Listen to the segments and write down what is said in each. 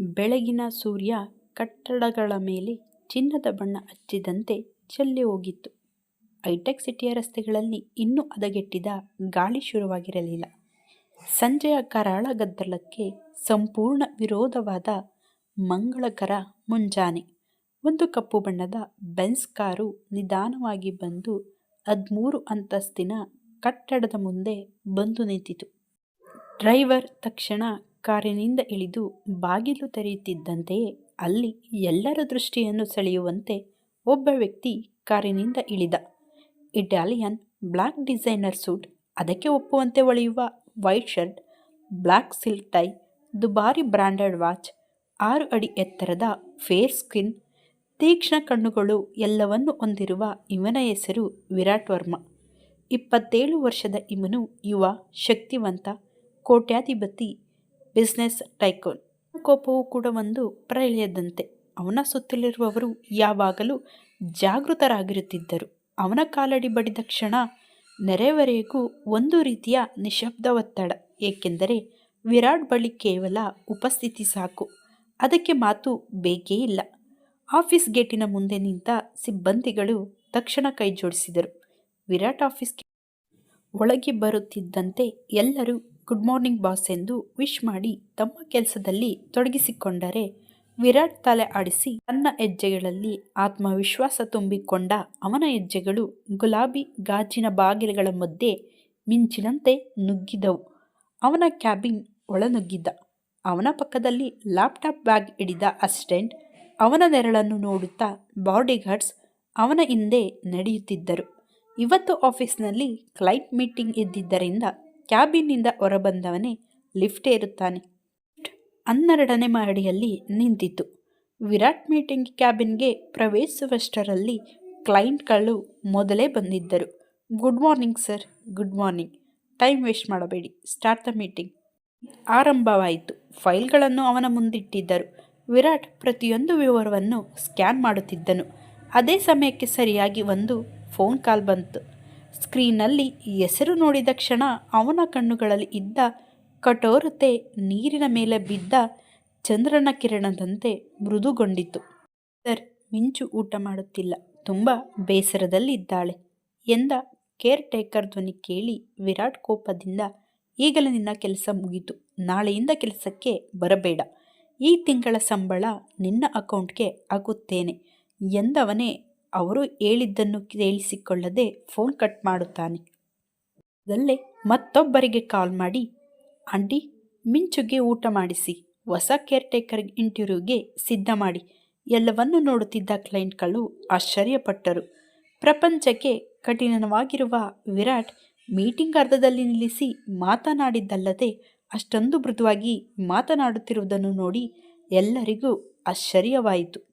ಬೆಳಗಿನ ಸೂರ್ಯ ಕಟ್ಟಡಗಳ ಮೇಲೆ ಚಿನ್ನದ ಬಣ್ಣ ಹಚ್ಚಿದಂತೆ ಚೆಲ್ಲಿ ಹೋಗಿತ್ತು. ಹೈಟೆಕ್ ಸಿಟಿಯ ರಸ್ತೆಗಳಲ್ಲಿ ಇನ್ನೂ ಹದಗೆಟ್ಟಿದ ಗಾಳಿ ಶುರುವಾಗಿರಲಿಲ್ಲ. ಸಂಜೆಯ ಕರಾಳ ಗದ್ದಲಕ್ಕೆ ಸಂಪೂರ್ಣ ವಿರೋಧವಾದ ಮಂಗಳಕರ ಮುಂಜಾನೆ. ಒಂದು ಕಪ್ಪು ಬಣ್ಣದ ಬೆನ್ಸ್ ಕಾರು ನಿಧಾನವಾಗಿ ಬಂದು ಹದಿಮೂರು ಅಂತಸ್ತಿನ ಕಟ್ಟಡದ ಮುಂದೆ ಬಂದು ನಿಂತಿತು. ಡ್ರೈವರ್ ತಕ್ಷಣ ಕಾರಿನಿಂದ ಇಳಿದು ಬಾಗಿಲು ತೆರೆಯುತ್ತಿದ್ದಂತೆಯೇ ಅಲ್ಲಿ ಎಲ್ಲರ ದೃಷ್ಟಿಯನ್ನು ಸೆಳೆಯುವಂತೆ ಒಬ್ಬ ವ್ಯಕ್ತಿ ಕಾರಿನಿಂದ ಇಳಿದ. ಇಟಾಲಿಯನ್ ಬ್ಲ್ಯಾಕ್ ಡಿಸೈನರ್ ಸೂಟ್, ಅದಕ್ಕೆ ಒಪ್ಪುವಂತೆ ಒಳೆಯುವ white shirt, black silk tie, ದುಬಾರಿ ಬ್ರ್ಯಾಂಡೆಡ್ ವಾಚ್, ಆರು ಅಡಿ ಎತ್ತರದ ಫೇರ್ ಸ್ಕಿನ್, ತೀಕ್ಷ್ಣ ಕಣ್ಣುಗಳು ಎಲ್ಲವನ್ನು ಹೊಂದಿರುವ ಇವನ ಹೆಸರು ವಿರಾಟ್ ವರ್ಮ. ಇಪ್ಪತ್ತೇಳು ವರ್ಷದ ಇವನು ಯುವ, ಶಕ್ತಿವಂತ, ಕೋಟ್ಯಾಧಿಪತಿ ಬಿಸಿನೆಸ್ ಟೈಕೋನ್ ಕೋಪವು ಕೂಡ ಒಂದು ಪ್ರಳಯದಂತೆ. ಅವನ ಸುತ್ತಲಿರುವವರು ಯಾವಾಗಲೂ ಜಾಗೃತರಾಗಿರುತ್ತಿದ್ದರು. ಅವನ ಕಾಲಡಿ ಬಡಿದ ಕ್ಷಣ ನೆರೆವರೆಗೂ ಒಂದು ರೀತಿಯ ನಿಶಬ್ದ ಒತ್ತಡ. ಏಕೆಂದರೆ ವಿರಾಟ್ ಬಳಿ ಕೇವಲ ಉಪಸ್ಥಿತಿ ಸಾಕು. ಅದಕ್ಕೆ ಮಾತು ಬೇಕೇ ಇಲ್ಲ. ಆಫೀಸ್ ಗೇಟಿನ ಮುಂದೆ ನಿಂತ ಸಿಬ್ಬಂದಿಗಳು ತಕ್ಷಣ ಕೈ ಜೋಡಿಸಿದರು ವಿರಾಟ್ ಆಫೀಸ್ಗೆ ಒಳಗೆ ಬರುತ್ತಿದ್ದಂತೆ ಎಲ್ಲರೂ ಗುಡ್ ಮಾರ್ನಿಂಗ್ ಬಾಸ್ ಎಂದು ವಿಶ್ ಮಾಡಿ ತಮ್ಮ ಕೆಲಸದಲ್ಲಿ ತೊಡಗಿಸಿಕೊಂಡರೆ ವಿರಾಟ್ ತಲೆ ಆಡಿಸಿ ತನ್ನ ಹೆಜ್ಜೆಗಳಲ್ಲಿ ಆತ್ಮವಿಶ್ವಾಸ ತುಂಬಿಕೊಂಡ ಅವನ ಹೆಜ್ಜೆಗಳು ಗುಲಾಬಿ ಗಾಜಿನ ಬಾಗಿಲುಗಳ ಮಧ್ಯೆ ಮಿಂಚಿನಂತೆ ನುಗ್ಗಿದವು. ಅವನ ಕ್ಯಾಬಿನ್ ಒಳನುಗ್ಗಿದ್ದ ಅವನ ಪಕ್ಕದಲ್ಲಿ ಲ್ಯಾಪ್ಟಾಪ್ ಬ್ಯಾಗ್ ಹಿಡಿದ ಅಸಿಸ್ಟೆಂಟ್, ಅವನ ನೆರಳನ್ನು ನೋಡುತ್ತಾ ಬಾಡಿಗಾರ್ಡ್ಸ್ ಅವನ ಹಿಂದೆ ನಡೆಯುತ್ತಿದ್ದರು. ಇವತ್ತು ಆಫೀಸ್ನಲ್ಲಿ ಕ್ಲೈಂಟ್ ಮೀಟಿಂಗ್ ಇದ್ದಿದ್ದರಿಂದ ಕ್ಯಾಬಿನ್ನಿಂದ ಹೊರಬಂದವನೇ ಲಿಫ್ಟ್ ಏರುತ್ತಾನೆ. ಹನ್ನೆರಡನೇ ಮಹಡಿಯಲ್ಲಿ ನಿಂತಿತು. ವಿರಾಟ್ ಮೀಟಿಂಗ್ ಕ್ಯಾಬಿನ್ಗೆ ಪ್ರವೇಶಿಸುವಷ್ಟರಲ್ಲಿ ಕ್ಲೈಂಟ್ಗಳು ಮೊದಲೇ ಬಂದಿದ್ದರು. Good morning sir. Good morning. Time waste ಮಾಡಬೇಡಿ. Start the. ಮೀಟಿಂಗ್ ಆರಂಭವಾಯಿತು. ಫೈಲ್ಗಳನ್ನು ಅವನ ಮುಂದಿಟ್ಟಿದ್ದರು. ವಿರಾಟ್ ಪ್ರತಿಯೊಂದು ವಿವರವನ್ನು ಸ್ಕ್ಯಾನ್ ಮಾಡುತ್ತಿದ್ದನು. ಅದೇ ಸಮಯಕ್ಕೆ ಸರಿಯಾಗಿ ಒಂದು ಫೋನ್ ಕಾಲ್ ಬಂತು. ಸ್ಕ್ರೀನ್ನಲ್ಲಿ ಹೆಸರು ನೋಡಿದ ಕ್ಷಣ ಅವನ ಕಣ್ಣುಗಳಲ್ಲಿ ಇದ್ದ ಕಠೋರತೆ ನೀರಿನ ಮೇಲೆ ಬಿದ್ದ ಚಂದ್ರನ ಕಿರಣದಂತೆ ಮೃದುಗೊಂಡಿತು. ಸರ್, ಮಿಂಚು ಊಟ ಮಾಡುತ್ತಿಲ್ಲ. ತುಂಬ ಬೇಸರದಲ್ಲಿದ್ದಾಳೆ ಎಂದ ಕೇರ್ ಟೇಕರ್ ಧ್ವನಿ ಕೇಳಿ ವಿರಾಟ್ ಕೋಪದಿಂದ ಈಗಲೇ ನಿನ್ನ ಕೆಲಸ ಮುಗಿತು ನಾಳೆಯಿಂದ ಕೆಲಸಕ್ಕೆ ಬರಬೇಡ. ಈ ತಿಂಗಳ ಸಂಬಳ ನಿನ್ನ ಅಕೌಂಟ್ಗೆ ಹಾಕುತ್ತೇನೆ ಎಂದವನೇ ಅವರು ಹೇಳಿದ್ದನ್ನು ಕೇಳಿಸಿಕೊಳ್ಳದೆ ಫೋನ್ ಕಟ್ ಮಾಡುತ್ತಾನೆ. ಅದಲ್ಲೇ ಮತ್ತೊಬ್ಬರಿಗೆ ಕಾಲ್ ಮಾಡಿ, ಆಂಟಿ, ಮಿಂಚುಗೆ ಊಟ ಮಾಡಿಸಿ. ಹೊಸ ಕೇರ್ ಟೇಕರ್ ಇಂಟರ್ವ್ಯೂಗೆ ಸಿದ್ಧ ಮಾಡಿ. ಎಲ್ಲವನ್ನೂ ನೋಡುತ್ತಿದ್ದ ಕ್ಲೈಂಟ್ಗಳು ಆಶ್ಚರ್ಯಪಟ್ಟರು. ಪ್ರಪಂಚಕ್ಕೆ ಕಠಿಣವಾಗಿರುವ ವಿರಾಟ್ ಮೀಟಿಂಗ್ ಅರ್ಧದಲ್ಲಿ ನಿಲ್ಲಿಸಿ ಮಾತನಾಡಿದ್ದಲ್ಲದೆ ಅಷ್ಟೊಂದು ಮೃದುವಾಗಿ ಮಾತನಾಡುತ್ತಿರುವುದನ್ನು ನೋಡಿ ಎಲ್ಲರಿಗೂ ಆಶ್ಚರ್ಯವಾಯಿತು.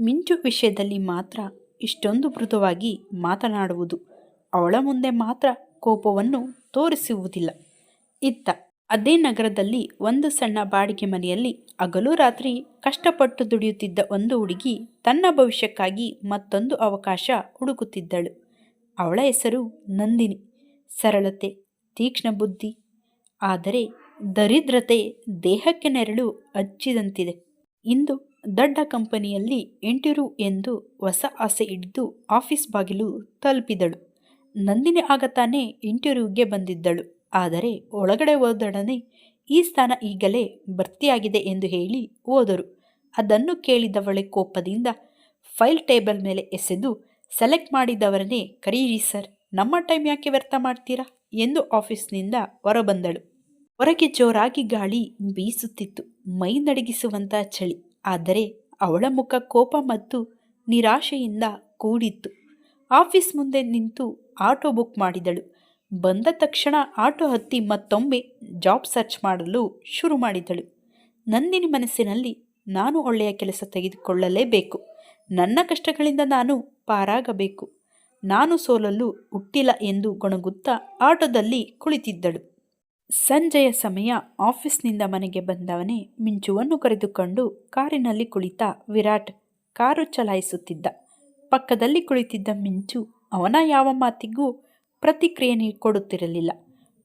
ಮಿಂಚು ವಿಷಯದಲ್ಲಿ ಮಾತ್ರ ಇಷ್ಟೊಂದು ಮೃದುವಾಗಿ ಮಾತನಾಡುವುದು. ಅವಳ ಮುಂದೆ ಮಾತ್ರ ಕೋಪವನ್ನು ತೋರಿಸುವುದಿಲ್ಲ. ಇತ್ತ ಅದೇ ನಗರದಲ್ಲಿ ಒಂದು ಸಣ್ಣ ಬಾಡಿಗೆ ಮನೆಯಲ್ಲಿ ಹಗಲು ರಾತ್ರಿ ಕಷ್ಟಪಟ್ಟು ದುಡಿಯುತ್ತಿದ್ದ ಒಂದು ಹುಡುಗಿ ತನ್ನ ಭವಿಷ್ಯಕ್ಕಾಗಿ ಮತ್ತೊಂದು ಅವಕಾಶ ಹುಡುಕುತ್ತಿದ್ದಳು. ಅವಳ ಹೆಸರು ನಂದಿನಿ. ಸರಳತೆ, ತೀಕ್ಷ್ಣ ಬುದ್ಧಿ, ಆದರೆ ದರಿದ್ರತೆ ದೇಹಕ್ಕೆ ನೆರಳು ಹಚ್ಚಿದಂತಿದೆ. ಇಂದು ದೊಡ್ಡ ಕಂಪನಿಯಲ್ಲಿ ಎಂಟಿರು ಎಂದು ಹೊಸ ಆಸೆ ಹಿಡಿದು ಆಫೀಸ್ ಬಾಗಿಲು ತಲುಪಿದಳು. ನಂದಿನಿ ಆಗ ತಾನೇ ಇಂಟರ್ವ್ಯೂಗೆ ಬಂದಿದ್ದಳು. ಆದರೆ ಒಳಗಡೆ ಹೋದೊಡನೆ ಈ ಸ್ಥಾನ ಈಗಲೇ ಭರ್ತಿಯಾಗಿದೆ ಎಂದು ಹೇಳಿ ಹೋದರು. ಅದನ್ನು ಕೇಳಿದವಳೆ ಕೋಪದಿಂದ ಫೈಲ್ ಟೇಬಲ್ ಮೇಲೆ ಎಸೆದು, ಸೆಲೆಕ್ಟ್ ಮಾಡಿದವರನ್ನೇ ಕರೀರಿ ಸರ್, ನಮ್ಮ ಟೈಮ್ ಯಾಕೆ ವ್ಯರ್ಥ ಮಾಡ್ತೀರಾ ಎಂದು ಆಫೀಸ್ನಿಂದ ಹೊರಬಂದಳು. ಹೊರಗೆ ಜೋರಾಗಿ ಗಾಳಿ ಬೀಸುತ್ತಿತ್ತು. ಮೈ ನಡುಗಿಸುವಂಥ ಚಳಿ. ಆದರೆ ಅವಳ ಮುಖ ಕೋಪ ಮತ್ತು ನಿರಾಶೆಯಿಂದ ಕೂಡಿತ್ತು. ಆಫೀಸ್ ಮುಂದೆ ನಿಂತು ಆಟೋ ಬುಕ್ ಮಾಡಿದಳು. ಬಂದ ತಕ್ಷಣ ಆಟೋ ಹತ್ತಿ ಮತ್ತೊಮ್ಮೆ ಜಾಬ್ ಸರ್ಚ್ ಮಾಡಲು ಶುರು ಮಾಡಿದಳು. ನಂದಿನಿ ಮನಸ್ಸಿನಲ್ಲಿ ನಾನು ಒಳ್ಳೆಯ ಕೆಲಸ ತೆಗೆದುಕೊಳ್ಳಲೇಬೇಕು. ನನ್ನ ಕಷ್ಟಗಳಿಂದ ನಾನು ಪಾರಾಗಬೇಕು. ನಾನು ಸೋಲಲು ಹುಟ್ಟಿಲ್ಲ ಎಂದು ಗೊಣಗುತ್ತಾ ಆಟೋದಲ್ಲಿ ಕುಳಿತಿದ್ದಳು. ಸಂಜೆಯ ಸಮಯ. ಆಫೀಸ್ನಿಂದ ಮನೆಗೆ ಬಂದವನೇ ಮಿಂಚುವನ್ನು ಕರೆದುಕೊಂಡು ಕಾರಿನಲ್ಲಿ ಕುಳಿತ ವಿರಾಟ್ ಕಾರು ಚಲಾಯಿಸುತ್ತಿದ್ದ. ಪಕ್ಕದಲ್ಲಿ ಕುಳಿತಿದ್ದ ಮಿಂಚು ಅವನ ಯಾವ ಮಾತಿಗೂ ಪ್ರತಿಕ್ರಿಯೆ ಕೊಡುತ್ತಿರಲಿಲ್ಲ.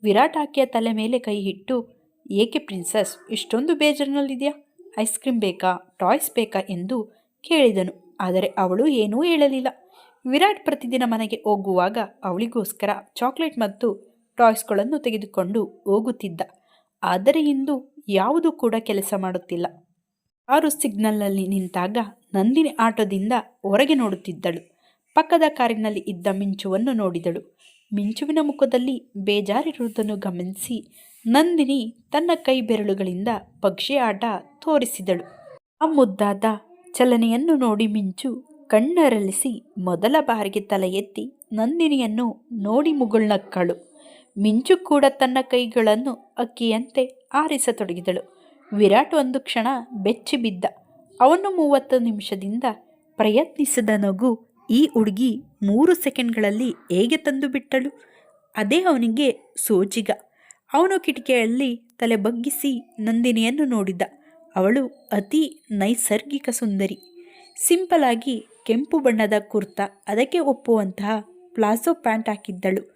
ವಿರಾಟ್ ಆಕೆಯ ತಲೆ ಮೇಲೆ ಕೈ ಇಟ್ಟು, ಏಕೆ ಪ್ರಿನ್ಸಸ್, ಇಷ್ಟೊಂದು ಬೇಜಾರಿನಲ್ಲಿದೆಯಾ ಐಸ್ ಕ್ರೀಮ್ ಬೇಕಾ ಟಾಯ್ಸ್ ಬೇಕಾ ಎಂದು ಕೇಳಿದನು ಆದರೆ ಅವಳು ಏನೂ ಹೇಳಲಿಲ್ಲ ವಿರಾಟ್ ಪ್ರತಿದಿನ ಮನೆಗೆ ಹೋಗುವಾಗ ಅವಳಿಗೋಸ್ಕರ ಚಾಕ್ಲೇಟ್ ಮತ್ತು ಟಾಯ್ಸ್ಗಳನ್ನು ತೆಗೆದುಕೊಂಡು ಹೋಗುತ್ತಿದ್ದ. ಆದರೆ ಇಂದು ಯಾವುದೂ ಕೂಡ ಕೆಲಸ ಮಾಡುತ್ತಿಲ್ಲ. ಕಾರು ಸಿಗ್ನಲ್ನಲ್ಲಿ ನಿಂತಾಗ ನಂದಿನಿ ಆಟೋದಿಂದ ಹೊರಗೆ ನೋಡುತ್ತಿದ್ದಳು. ಪಕ್ಕದ ಕಾರಿನಲ್ಲಿ ಇದ್ದ ಮಿಂಚುವನ್ನು ನೋಡಿದಳು. ಮಿಂಚುವಿನ ಮುಖದಲ್ಲಿ ಬೇಜಾರಿರುವುದನ್ನು ಗಮನಿಸಿ ನಂದಿನಿ ತನ್ನ ಕೈ ಬೆರಳುಗಳಿಂದ ಪಕ್ಷಿ ಆಟ ತೋರಿಸಿದಳು. ಆ ಮುದ್ದಾದ ಚಲನೆಯನ್ನು ನೋಡಿ ಮಿಂಚು ಕಣ್ಣರಲಿಸಿ ಮೊದಲ ಬಾರಿಗೆ ತಲೆ ಎತ್ತಿ ನಂದಿನಿಯನ್ನು ನೋಡಿ ಮುಗುಳ್ನಕ್ಕಳು. ಮಿಂಚು ಕೂಡ ತನ್ನ ಕೈಗಳನ್ನು ಅಕ್ಕಿಯಂತೆ ಆರಿಸತೊಡಗಿದಳು. ವಿರಾಟ್ ಒಂದು ಕ್ಷಣ ಬೆಚ್ಚಿ ಬಿದ್ದ. ಅವನು ಮೂವತ್ತು ನಿಮಿಷದಿಂದ ಪ್ರಯತ್ನಿಸಿದ ನಗು ಈ ಹುಡುಗಿ ಮೂರು ಸೆಕೆಂಡ್ಗಳಲ್ಲಿ ಹೇಗೆ ತಂದು ಬಿಟ್ಟಳು? ಅದೇ ಅವನಿಗೆ ಸೋಜಿಗ ಅವನು ಕಿಟಕಿಯಲ್ಲಿ ತಲೆ ಬಗ್ಗಿಸಿ ನಂದಿನಿಯನ್ನು ನೋಡಿದ. ಅವಳು ಅತಿ ನೈಸರ್ಗಿಕ ಸುಂದರಿ. ಸಿಂಪಲ್ ಆಗಿ ಕೆಂಪು ಬಣ್ಣದ ಕುರ್ತಾ, ಅದಕ್ಕೆ ಒಪ್ಪುವಂತಹ ಪ್ಲಾಸೋ ಪ್ಯಾಂಟ್ ಹಾಕಿದ್ದಳು.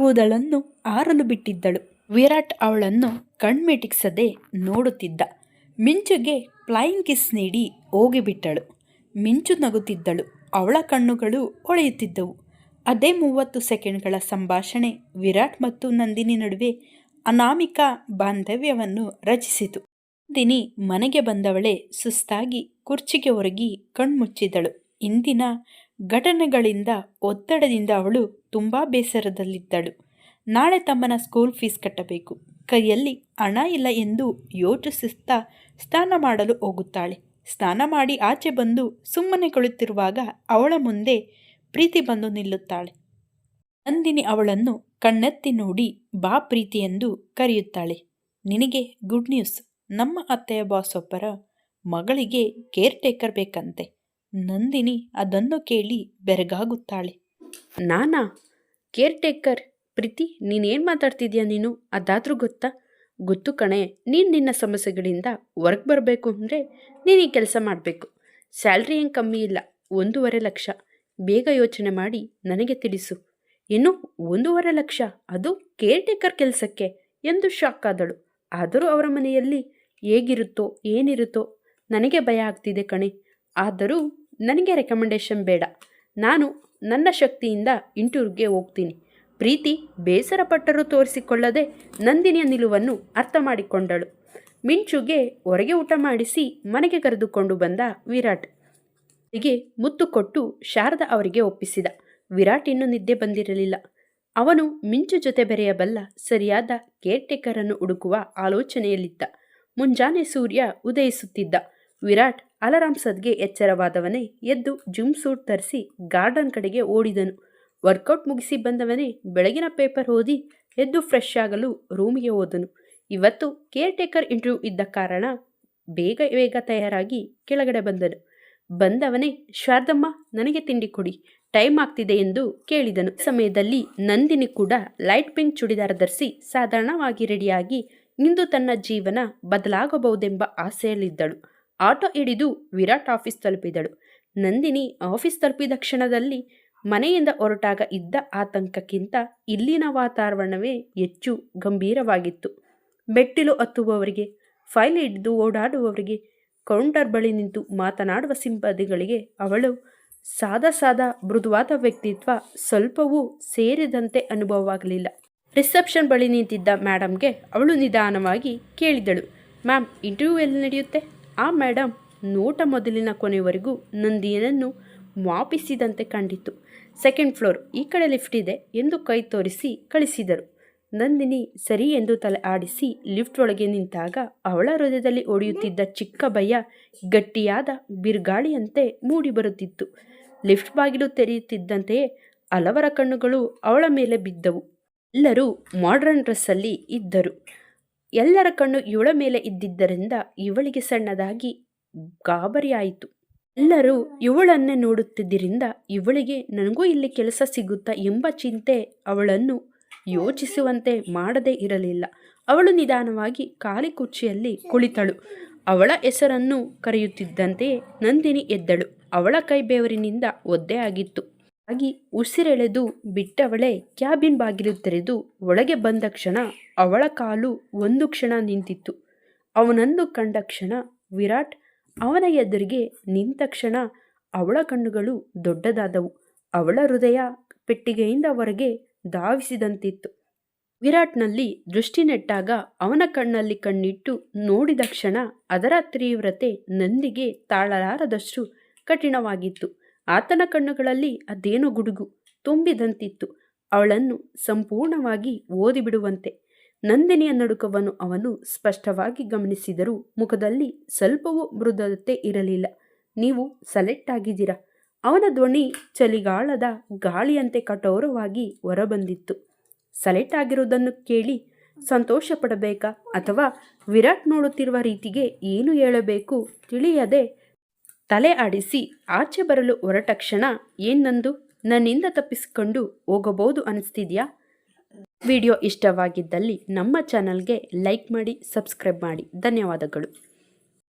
ಕೂದಲನ್ನು ಆರಲು ಬಿಟ್ಟಿದ್ದಳು. ವಿರಾಟ್ ಅವಳನ್ನು ಕಣ್ಮಿಟಿಕ್ಸದೆ ನೋಡುತ್ತಿದ್ದ. ಮಿಂಚುಗೆ ಫ್ಲೈಯಿಂಗ್ ಕಿಸ್ ನೀಡಿ ಹೋಗಿಬಿಟ್ಟಳು. ಮಿಂಚು ನಗುತ್ತಿದ್ದಳು. ಅವಳ ಕಣ್ಣುಗಳು ಹೊಳೆಯುತ್ತಿದ್ದವು. ಅದೇ ಮೂವತ್ತು ಸೆಕೆಂಡ್ಗಳ ಸಂಭಾಷಣೆ ವಿರಾಟ್ ಮತ್ತು ನಂದಿನಿ ನಡುವೆ ಅನಾಮಿಕ ಬಾಂಧವ್ಯವನ್ನು ರಚಿಸಿತು. ನಂದಿನಿ ಮನೆಗೆ ಬಂದವಳೆ ಸುಸ್ತಾಗಿ ಕುರ್ಚಿಗೆ ಒರಗಿ ಕಣ್ಮುಚ್ಚಿದಳು. ಇಂದಿನ ಘಟನೆಗಳಿಂದ, ಒತ್ತಡದಿಂದ ಅವಳು ತುಂಬ ಬೇಸರದಲ್ಲಿದ್ದಳು. ನಾಳೆ ತಮ್ಮನ ಸ್ಕೂಲ್ ಫೀಸ್ ಕಟ್ಟಬೇಕು. ಕೈಯಲ್ಲಿ ಹಣ ಇಲ್ಲ ಎಂದು ಯೋಚಿಸುತ್ತಾ ಸ್ನಾನ ಮಾಡಲು ಹೋಗುತ್ತಾಳೆ. ಸ್ನಾನ ಮಾಡಿ ಆಚೆ ಬಂದು ಸುಮ್ಮನೆ ಕುಳಿತಿರುವಾಗ ಅವಳ ಮುಂದೆ ಪ್ರೀತಿ ಬಂದು ನಿಲ್ಲುತ್ತಾಳೆ. ನಂದಿನಿ ಅವಳನ್ನು ಕಣ್ಣೆತ್ತಿ ನೋಡಿ ಬಾ ಪ್ರೀತಿ ಎಂದು ಕರೆಯುತ್ತಾಳೆ. ನಿನಗೆ ಗುಡ್ ನ್ಯೂಸ್ ನಮ್ಮ ಅತ್ತೆಯ ಬಾಸ್ ಒಬ್ಬರ ಮಗಳಿಗೆ ಕೇರ್ ಟೇಕರ್ ಬೇಕಂತೆ. ನಂದಿನಿ ಅದನ್ನು ಕೇಳಿ ಬೆರಗಾಗುತ್ತಾಳೆ. ನಾನಾ? ಕೇರ್ ಟೇಕರ್ ಪ್ರೀತಿ, ನೀನೇನು ಮಾತಾಡ್ತಿದ್ಯಾ ನೀನು? ಅದಾದರೂ ಗೊತ್ತಾ? ಗೊತ್ತು ಕಣೆ, ನೀನು ನಿನ್ನ ಸಮಸ್ಯೆಗಳಿಂದ ಹೊರಗೆ ಬರಬೇಕು ಅಂದರೆ ನೀನು ಈ ಕೆಲಸ ಮಾಡಬೇಕು. ಸ್ಯಾಲ್ರಿ ಏನು ಕಮ್ಮಿ ಇಲ್ಲ, ಒಂದೂವರೆ ಲಕ್ಷ. ಬೇಗ ಯೋಚನೆ ಮಾಡಿ ನನಗೆ ತಿಳಿಸು. ಇನ್ನು ಒಂದೂವರೆ ಲಕ್ಷ, ಅದು ಕೇರ್ ಟೇಕರ್ ಕೆಲಸಕ್ಕೆ ಎಂದು ಶಾಕ್ ಆದಳು. ಆದರೂ ಅವರ ಮನೆಯಲ್ಲಿ ಹೇಗಿರುತ್ತೋ, ಏನಿರುತ್ತೋ ನನಗೆ ಭಯ ಆಗ್ತಿದೆ ಕಣೆ. ಆದರೂ ನನಗೆ ರೆಕಮೆಂಡೇಶನ್ ಬೇಡ. ನಾನು ನನ್ನ ಶಕ್ತಿಯಿಂದ ಇಂಟೂರ್ಗೆ ಹೋಗ್ತೀನಿ. ಪ್ರೀತಿ ಬೇಸರಪಟ್ಟರೂ ತೋರಿಸಿಕೊಳ್ಳದೆ ನಂದಿನಿಯ ನಿಲುವನ್ನು ಅರ್ಥ ಮಾಡಿಕೊಂಡಳು. ಮಿಂಚುಗೆ ಹೊರಗೆ ಊಟ ಮಾಡಿಸಿ ಮನೆಗೆ ಕರೆದುಕೊಂಡು ಬಂದ ವಿರಾಟ್. ಹೀಗೆ ಮುತ್ತು ಕೊಟ್ಟು ಶಾರದಾ ಅವರಿಗೆ ಒಪ್ಪಿಸಿದ. ವಿರಾಟ್ ಇನ್ನೂ ನಿದ್ದೆ ಬಂದಿರಲಿಲ್ಲ. ಅವನು ಮಿಂಚು ಜೊತೆ ಬೆರೆಯಬಲ್ಲ ಸರಿಯಾದ ಕೇರ್ಟೇಕರನ್ನು ಹುಡುಕುವ ಆಲೋಚನೆಯಲ್ಲಿದ್ದ. ಮುಂಜಾನೆ ಸೂರ್ಯ ಉದಯಿಸುತ್ತಿದ್ದ. ವಿರಾಟ್ ಅಲರಾಮ್ ಸದ್ಗೆ ಎಚ್ಚರವಾದವನೇ ಎದ್ದು ಜಿಮ್ ಸೂಟ್ ತರಿಸಿ ಗಾರ್ಡನ್ ಕಡೆಗೆ ಓಡಿದನು. ವರ್ಕೌಟ್ ಮುಗಿಸಿ ಬಂದವನೇ ಬೆಳಗಿನ ಪೇಪರ್ ಓದಿ ಎದ್ದು ಫ್ರೆಶ್ ಆಗಲು ರೂಮಿಗೆ ಹೋದನು. ಇವತ್ತು ಕೇರ್ ಟೇಕರ್ ಇಂಟರ್ವ್ಯೂ ಇದ್ದ ಕಾರಣ ಬೇಗ ಬೇಗ ತಯಾರಾಗಿ ಕೆಳಗಡೆ ಬಂದನು. ಬಂದವನೇ, ಶಾರದಮ್ಮ, ನನಗೆ ತಿಂಡಿ ಕೊಡಿ, ಟೈಮ್ ಆಗ್ತಿದೆ ಎಂದು ಕೇಳಿದನು. ಸಮಯದಲ್ಲಿ ನಂದಿನಿ ಕೂಡ ಲೈಟ್ ಪಿಂಕ್ ಚುಡಿದಾರ ಧರಿಸಿ ಸಾಧಾರಣವಾಗಿ ರೆಡಿಯಾಗಿ, ಇಂದು ತನ್ನ ಜೀವನ ಬದಲಾಗಬಹುದೆಂಬ ಆಸೆಯಲ್ಲಿದ್ದಳು. ಆಟೋ ಹಿಡಿದು ವಿರಾಟ್ ಆಫೀಸ್ ತಲುಪಿದಳು. ನಂದಿನಿ ಆಫೀಸ್ ತಲುಪಿದ ಕ್ಷಣದಲ್ಲಿ ಮನೆಯಿಂದ ಹೊರಟಾಗ ಇದ್ದ ಆತಂಕಕ್ಕಿಂತ ಇಲ್ಲಿನ ವಾತಾವರಣವೇ ಹೆಚ್ಚು ಗಂಭೀರವಾಗಿತ್ತು. ಮೆಟ್ಟಿಲು ಹತ್ತುವವರಿಗೆ, ಫೈಲ್ ಹಿಡಿದು ಓಡಾಡುವವರಿಗೆ, ಕೌಂಟರ್ ಬಳಿ ನಿಂತು ಮಾತನಾಡುವ ಸಿಂಪದಿಗಳಿಗೆ ಅವಳು ಸಾದಾ ಸಾದ ಮೃದುವಾದ ವ್ಯಕ್ತಿತ್ವ ಸ್ವಲ್ಪವೂ ಸೇರಿದಂತೆ ಅನುಭವವಾಗಲಿಲ್ಲ. ರಿಸೆಪ್ಷನ್ ಬಳಿ ನಿಂತಿದ್ದ ಮ್ಯಾಡಮ್ಗೆ ಅವಳು ನಿಧಾನವಾಗಿ ಕೇಳಿದಳು, ಮ್ಯಾಮ್, ಇಂಟರ್ವ್ಯೂ ಎಲ್ಲಿ ನಡೆಯುತ್ತೆ? ಆ ಮೇಡಮ್ ನೋಟ ಮೊದಲಿನ ಕೊನೆಯವರೆಗೂ ನಂದಿಯನನ್ನು ಮಾಪಿಸಿದಂತೆ ಕಂಡಿತು. ಸೆಕೆಂಡ್ ಫ್ಲೋರ್ ಈ ಕಡೆ ಲಿಫ್ಟ್ ಇದೆ ಎಂದು ಕೈ ತೋರಿಸಿ ಕಳಿಸಿದರು. ನಂದಿನಿ ಸರಿ ಎಂದು ತಲೆ ಆಡಿಸಿ ಲಿಫ್ಟ್ ಒಳಗೆ ನಿಂತಾಗ ಅವಳ ಹೃದಯದಲ್ಲಿ ಒಡೆಯುತ್ತಿದ್ದ ಚಿಕ್ಕ ಭಯ ಗಟ್ಟಿಯಾದ ಬಿರುಗಾಳಿಯಂತೆ ಮೂಡಿ ಬರುತ್ತಿತ್ತು. ಲಿಫ್ಟ್ ಬಾಗಿಲು ತೆರೆಯುತ್ತಿದ್ದಂತೆಯೇ ಹಲವರ ಕಣ್ಣುಗಳು ಅವಳ ಮೇಲೆ ಬಿದ್ದವು. ಎಲ್ಲರೂ ಮಾಡ್ರನ್ ಡ್ರೆಸ್ಸಲ್ಲಿ ಇದ್ದರು. ಎಲ್ಲರ ಕಣ್ಣು ಇವಳ ಮೇಲೆ ಇದ್ದಿದ್ದರಿಂದ ಇವಳಿಗೆ ಸಣ್ಣದಾಗಿ ಗಾಬರಿಯಾಯಿತು. ಎಲ್ಲರೂ ಇವಳನ್ನೇ ನೋಡುತ್ತಿದ್ದರಿಂದ ಇವಳಿಗೆ ನನಗೂ ಇಲ್ಲಿ ಕೆಲಸ ಸಿಗುತ್ತಾ ಎಂಬ ಚಿಂತೆ ಅವಳನ್ನು ಯೋಚಿಸುವಂತೆ ಮಾಡದೇ ಇರಲಿಲ್ಲ. ಅವಳು ನಿಧಾನವಾಗಿ ಖಾಲಿ ಕುರ್ಚಿಯಲ್ಲಿ ಕುಳಿತಳು. ಅವಳ ಹೆಸರನ್ನು ಕರೆಯುತ್ತಿದ್ದಂತೆಯೇ ನಂದಿನಿ ಎದ್ದಳು. ಅವಳ ಕೈ ಬೆವರಿನಿಂದ ಒದ್ದೆ ಆಗಿತ್ತು. ಆಗಿ ಉಸಿರೆಳೆದು ಬಿಟ್ಟವಳೆ ಕ್ಯಾಬಿನ್ ಬಾಗಿಲು ತೆರೆದು ಒಳಗೆ ಬಂದ ಕ್ಷಣ ಅವಳ ಕಾಲು ಒಂದು ಕ್ಷಣ ನಿಂತಿತ್ತು. ಅವನನ್ನು ಕಂಡ ಕ್ಷಣ ವಿರಾಟ್ ಅವನ ಎದುರಿಗೆ ನಿಂತ ಕ್ಷಣ ಅವಳ ಕಣ್ಣುಗಳು ದೊಡ್ಡದಾದವು. ಅವಳ ಹೃದಯ ಪೆಟ್ಟಿಗೆಯಿಂದ ಹೊರಗೆ ಧಾವಿಸಿದಂತಿತ್ತು. ವಿರಾಟ್ನಲ್ಲಿ ದೃಷ್ಟಿ ನೆಟ್ಟಾಗ ಅವನ ಕಣ್ಣಲ್ಲಿ ಕಣ್ಣಿಟ್ಟು ನೋಡಿದ ಕ್ಷಣ ಅದರ ತೀವ್ರತೆ ನಂದಿಗೆ ತಾಳಲಾರದಷ್ಟು ಕಠಿಣವಾಗಿತ್ತು. ಆತನ ಕಣ್ಣುಗಳಲ್ಲಿ ಅದೇನೋ ಗುಡುಗು ತುಂಬಿದಂತಿತ್ತು. ಅವಳನ್ನು ಸಂಪೂರ್ಣವಾಗಿ ಓದಿಬಿಡುವಂತೆ. ನಂದಿನಿಯ ನಡುಕವನ್ನು ಅವನು ಸ್ಪಷ್ಟವಾಗಿ ಗಮನಿಸಿದರೂ ಮುಖದಲ್ಲಿ ಸ್ವಲ್ಪವೂ ಮೃದುತೆ ಇರಲಿಲ್ಲ. ನೀವು ಸೆಲೆಕ್ಟ್ ಆಗಿದ್ದೀರಾ? ಅವನ ಧ್ವನಿ ಚಳಿಗಾಲದ ಗಾಳಿಯಂತೆ ಕಠೋರವಾಗಿ ಹೊರಬಂದಿತ್ತು. ಸೆಲೆಕ್ಟ್ ಆಗಿರುವುದನ್ನು ಕೇಳಿ ಸಂತೋಷ ಪಡಬೇಕಾ ಅಥವಾ ವಿರಾಟ್ ನೋಡುತ್ತಿರುವ ರೀತಿಗೆ ಏನು ಹೇಳಬೇಕು ತಿಳಿಯದೆ ತಲೆ ಆಡಿಸಿ ಆಚೆ ಬರಲು ಹೊರಟ ಕ್ಷಣ ಏನಂದು ನನ್ನಿಂದ ತಪ್ಪಿಸಿಕೊಂಡು ಹೋಗಬಹುದು ಅನಿಸ್ತಿದ್ಯಾ? ವಿಡಿಯೋ ಇಷ್ಟವಾಗಿದ್ದಲ್ಲಿ ನಮ್ಮ ಚಾನಲ್ಗೆ ಲೈಕ್ ಮಾಡಿ, ಸಬ್ಸ್ಕ್ರೈಬ್ ಮಾಡಿ. ಧನ್ಯವಾದಗಳು.